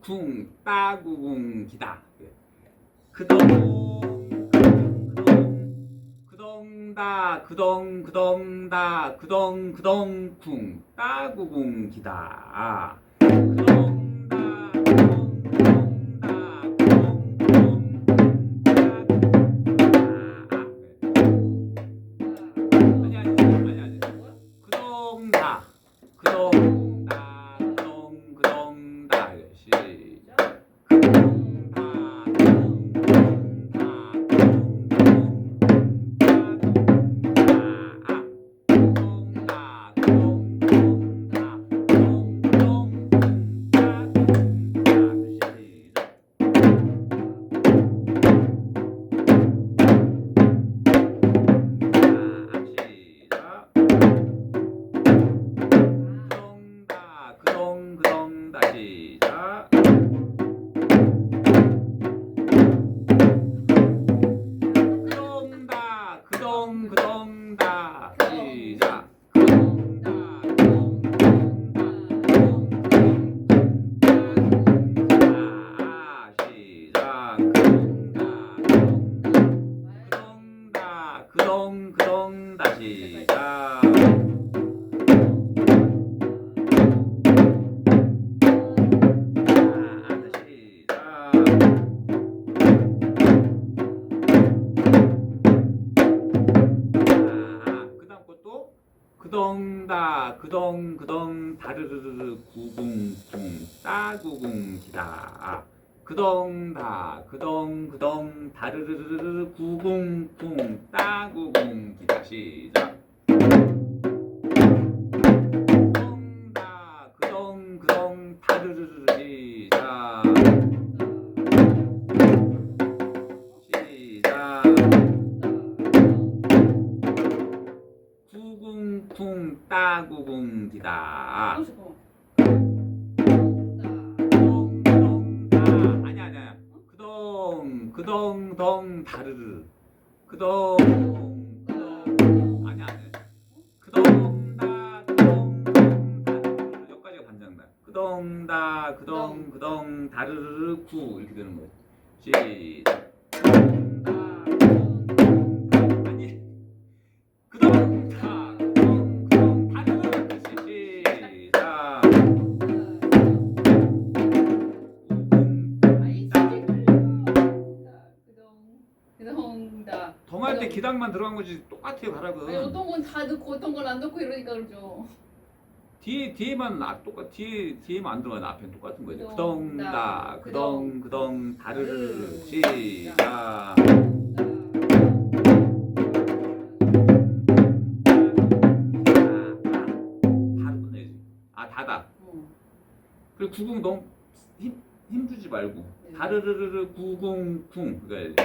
쿵 따구궁 기다. 그동 그동 그동다 그동 그동다. 그동 그동 쿵 따구궁 기다. 그동 그동 그동다 시작. 그다음 것도 그동다 그동 그동 다르르르 구궁궁 따구궁기다 그동다 그동 그동 다르르르 구궁궁 따구궁기다 시작. 그동다 그동 그동 다르르르 시작. 시작. 구궁쿵 따구궁 기다. 그동동다 그동동 다르르. 그동다 그동동 다르르. 여기까지가 반장다 그동 다르르 구. 이렇게 되는 거야 시작 때 기당만 들어간 거지 똑같아요 아니 가락은. 어떤 건 다 넣고 어떤 건 안 넣고 이러니까 그러죠. 뒤에 뒤에만 아 똑같 뒤에 뒤에만 안 들어가 앞에 똑같은 거지 그동, 그동다 다, 그동 그동 다르르 다르르, 시작. 아 다다. 어. 그리고 구궁 너무 힘, 힘 주지 말고. 네. 다르르르 구궁쿵 그러니까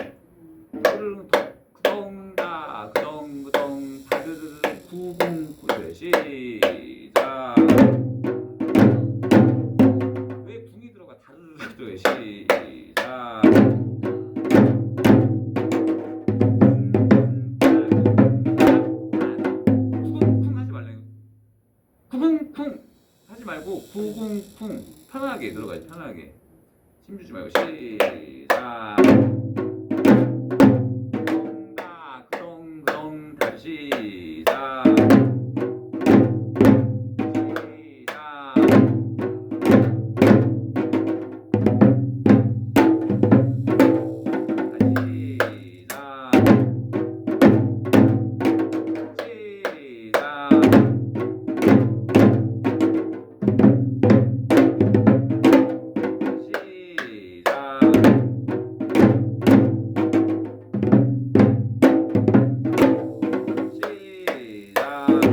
음. 그르릉 그 동다 그동 그동 다르르르 구궁쿵 그래 시작. 왜 궁이 들어가? 들어가? 시작. 구궁쿵 하지 말고 구궁쿵 편하게 들어가야지 편하게. 힘 주지 말고. 시작 de